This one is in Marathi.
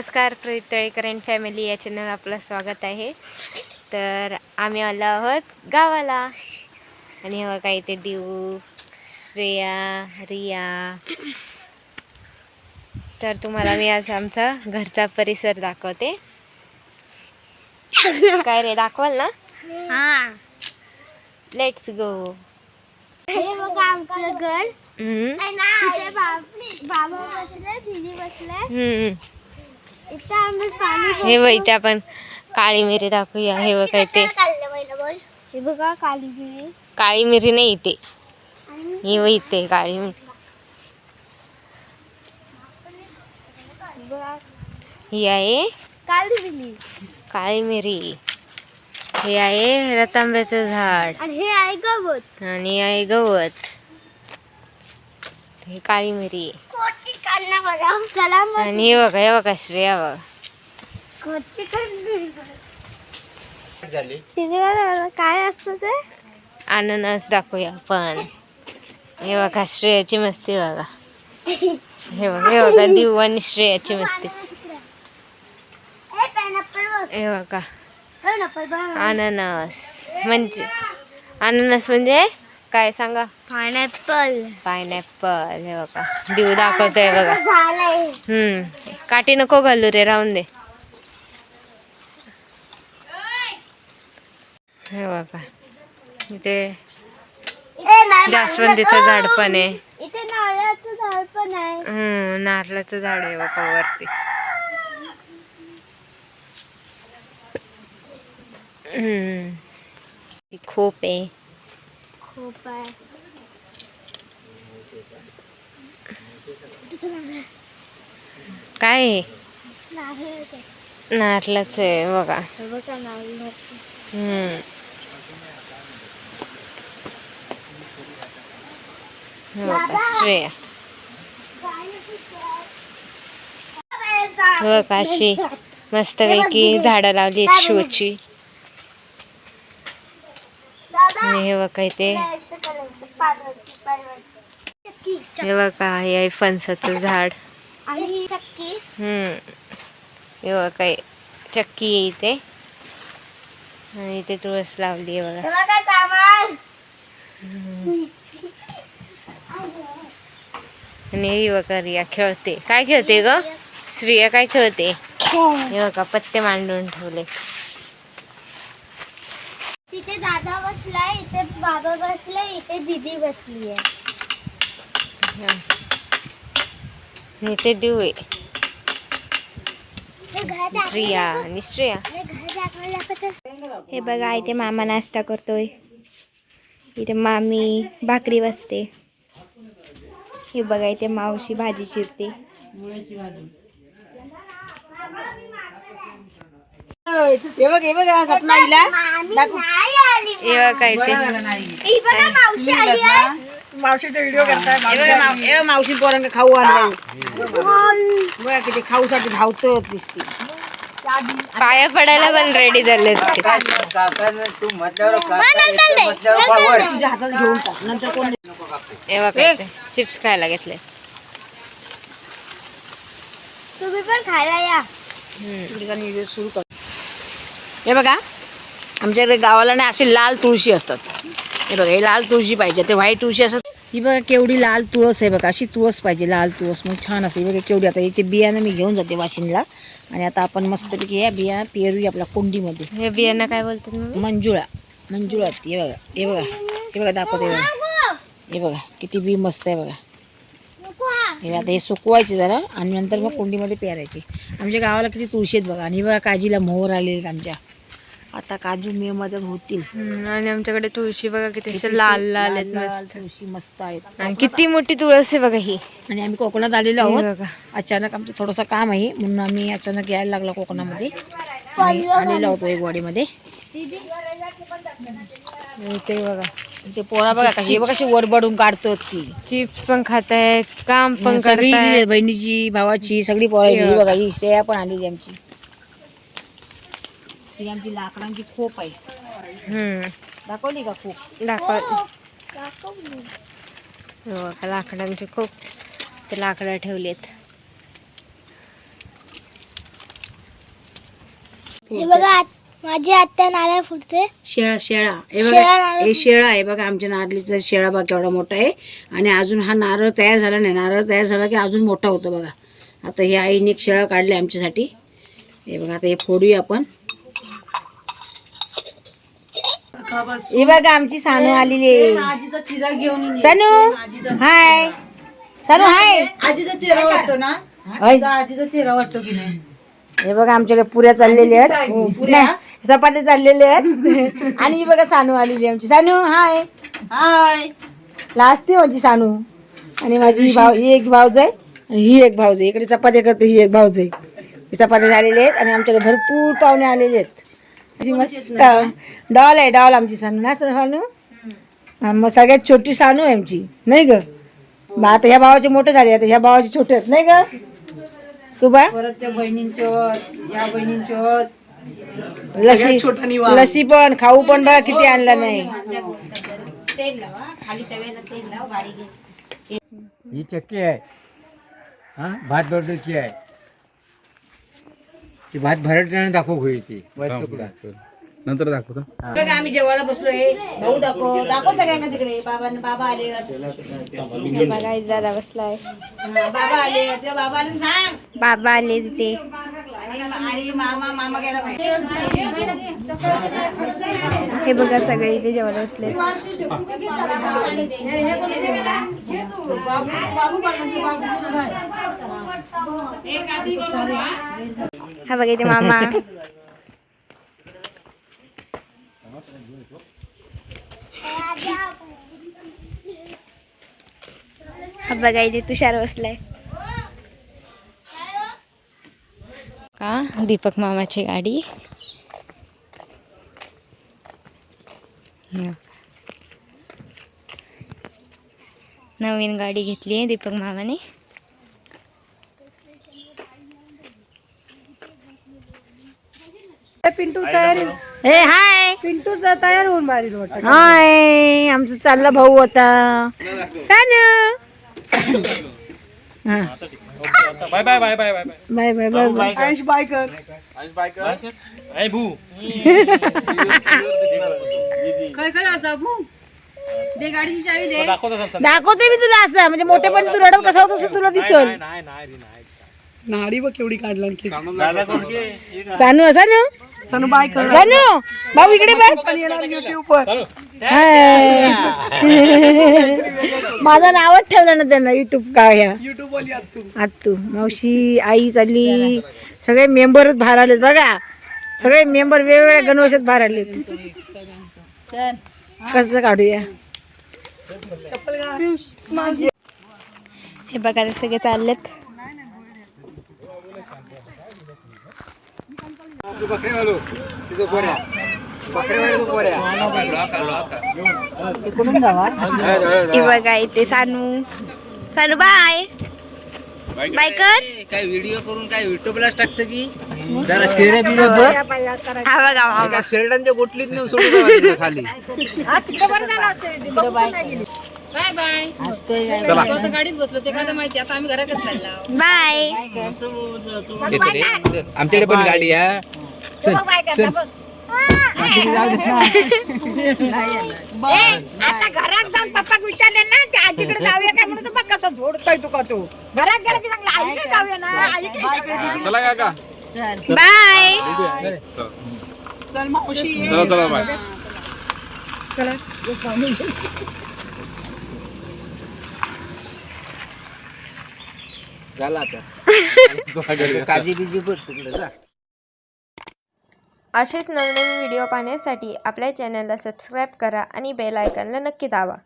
नमस्कार प्रदीप तळेकर अँड फॅमिली या चॅनल आपलं स्वागत आहे. तर आम्ही आलो आहोत गावाला. आणि हवं काही ते देऊ श्रेया रिया. तर तुम्हाला मी आज आमचा घरचा परिसर दाखवते. काय रे दाखवाल ना? हा. लेट्स गो हे बघा आमचं घर. बाबा बसले दिदी बसले. हे बघ इथे आपण काळी मिरी दाखवूया. हे बघ काय ते. हे बघा काली मिरी. काळी मिरी नाही इथे. ही बघ इथे काळी मिरी. हे बघा. ही आहे काली मिरी. काळी मिरी. हे आहे रतांब्याचं झाड. आणि हे आहे गवत. आणि हे आहे गवत. हे काळी मिरी. कोची आणि हे बघा हे बघा श्रेया बघा. काय असतं ते? अननस दाखवूया आपण. हे बघा श्रेयाची मस्ती बघा. हे बघा हे बघा देऊ आणि श्रेयाची मस्ती. हे बघ. अननस. म्हणजे अननस म्हणजे? काय सांगा? पायनॅपल. पायनॅपल हे बघा. देऊ दाखवतोय बघा. झालंय. हम्म. काठी नको घालू रे राहून दे. हे बघा. इथे जास्वंदीचं झाड पण आहे. इथे नारळाचं झाड पण आहे. हम्म नारळाचं झाड आहे बघा वरती. हम्म. खोप आहे. खूप काय? आहे नारळ आहे बघा. बघा नारळाचं श्रेया. हे बघा अशी मस्तपैकी झाडं लावली आहेत शोची. आणि हे बघा इथे. हे बघा हे आहे फणसाचं झाड. हम्म. हे बघा चक्की आहे इथे. आणि इथे तुळस लावली आहे बघा. आणि ही बघा रिया खेळते. काय खेळते ग? श्रिया काय खेळते? हे बघा पत्ते मांडून ठेवले. दादा बसलाय इथे बाबा बसलाय इथे दीदी बसली आहे इथे देऊ आहे. रिया आणि श्रेया. हे बघा इथे मामा नाश्ता करतोय. इथे मामी भाकरी बसते. हे बघा इथे मावशी भाजी चिरते हे बघ हे बघ सपना हिला बघा इथे मावशीचा व्हिडिओ करताय बघ माव- बघ, मावशी पोरांना खाऊ आणलाय बघा किती खाऊसाठी धावतो दिसते. पाया पडायला पण रेडी झाले ते. तुझ्या हातात घेऊन टाक नंतर कोण हे चिप्स खायला घेतले. तुम्ही पण खायला या. सुरू कर. हे बघा आमच्याकडे गावाला नाही अशी लाल तुळशी असतात. हे बघा हे लाल तुळशी पाहिजे ते व्हाईट तुळशी असतात ही बघा केवढी लाल तुळस आहे बघा अशी तुळस पाहिजे लाल तुळस. मग छान असते ही बघा केवढी आता याचे बियाणं मी घेऊन जाते वाशिनला आणि आता आपण मस्तपैकी या बिया पेरूया आपल्या कुंडीमध्ये. हे बियांना काय बोलतात मंजुळा मंजुळा हे बघा हे बघा हे बघा दाखवते हे बघा. हे बघा किती बी मस्त आहे बघा. हे आता हे सुकवायचे जरा आणि नंतर मग कुंडीमध्ये पेरायचे. आमच्या गावाला किती तुळशी आहेत बघा आणि बघा काजीला मोहर आलेले आहेत आमच्या. आता काजू मे मध्ये होतील. आणि आमच्याकडे तुळशी बघा किती अशा लाल लाल आहेत मस्त. तुळशी मस्त आहेत. आणि किती मोठी तुळस आहे बघा ही. आणि आम्ही कोकणात आलेलो आहोत. बघा. अचानक आमचं थोडंसं काम आहे म्हणून आम्ही अचानक यायला लागलो कोकणामध्ये. आलेलो आहोत वाडीमध्ये. ते बघा. ते पोरा बघा कशी बघा कशी वरबडून काढतात ती. चिप्स पण खात आहेत काम पण बहिणीची भावाची सगळी पोरं गेली बघा. ही श्रेया पण आलेली आमची. ही आमची लाकडांची खोप आहे. हम्म. दाखवली का खोप? दाखव हे बघा लाकडांचे खूप ते लाकडं ठेवलेत. हे बघा आत- माझी आत्या नारळ फुटते. शेळा शेळा. हे शेळा बघा नारळ हे शेळा आहे बघा आमच्या नारळीचा शेळा बघा केवढा मोठा आहे. आणि अजून हा नारळ तयार झाला नाही. नारळ तयार झाला की अजून मोठा होतो बघा. आता हे आईने एक शेळा काढले आमच्यासाठी. हे बघा आता हे फोडूया आपण. हे बघा आमची सानू आलेली आहे. सानू हाय. सानू हाय. आजीचा चेहरा वाटतो ना? हाय. आजीचा चेहरा वाटतो की नाही? हे बघा आमच्याकडे पुऱ्या चाललेल्या आहेत. नाही, चपात्या चाललेल्या आहेत. आणि ही बघा सानू आलेली आहे आमची. सानू हाय. हाय. लाजते माझी सानू. आणि माझी ही भाव ही एक भाऊज आहे. आणि ही एक भाऊज आहे. इकडे चपात्या करते ही एक भाऊज आहे. ही चपात्या झालेल्या आहेत. आणि आमच्याकडे भरपूर पाहुणे आलेले आहेत. अशी मस्त डॉल आहे डॉल आमची सानू ना? सानू हा, मग सगळ्यात छोटी सानू आहे आमची. नाही ग? मग आता ह्या भावाचे मोठे झाले आता ह्या भावाचे छोटे आहेत. नाही ग? सुबा परत त्या या लसी लसी पण खाऊ पण बघा किती आणला नाही. ही चक्की आहे. हा भात भरण्याची आहे. ती भात भरटल्याने दाखव होईल ती नंतर दाखवतो बघा आम्ही जेवायला बसलोय भाऊ दाखव दाखव सगळ्यांना तिकडे बाबा बाबा आले हे बघा दादा बसलाय बाबा आले बाबा आले म्हणून सांग बाबा आले तिथे आणि आणि मामा मामा गेला बाहेर. हे बघा सगळे इथे जेवायला बसले हा बघा इथे मामा. हा बघा इथे तुषार बसलाय. का? दीपक मामाची गाडी. नवीन गाडी घेतली आहे दीपक मामाने. हे हाय. पिंटू तयार होऊन मारी हाय. आमचं चालला भाऊ होता सानू. हा. Bye bye bye bye bye bye. Bye bye bye दाखवते मी तुला असं. म्हणजे मोठेपणी तू रडत कसा होतो असं तुला दिसल. सानू सानू? सानू बाय सानू भाऊ इकडे बघ. हाय. माझं नावच ठेवलं ना त्यांना युट्यूब का ह्या? आत्तू मावशी आई चालली. सगळे मेंबरच बाहेर आलेत बघा. सगळे मेंबर वेगवेगळ्या गणवशात बाहेर आलेत. कसं काढूया? हे बघा ते सगळे चाललेत. तिथं गोऱ्या बघा इथे सानू. सानू बाय. बाय कर काय व्हिडिओ करून काय युट्यूबलाच टाकतं की? जरा चेहरे बिरे बघ. हा शेरडांच्या गोटलीत नेऊन सोडून द्यावा तिथं खाली बाय येतो रे. चल, आमच्याकडे पण गाडी आहे चल चल. आता घरात जाऊन पप्पा विचारले ना ते आजीकडे जाऊया काय म्हणून बघ कसं झोडतोय तुका तू. घरात गेला की चांगलं आईकडे जाऊया ना आईकडे चला काका. बाय. चला चला बाय. चला बिजी असेच नवनवीन व्हिडिओ पाहण्यासाठी आपल्या चॅनलला सबस्क्राईब करा आणि बेल आयकनला नक्की दावा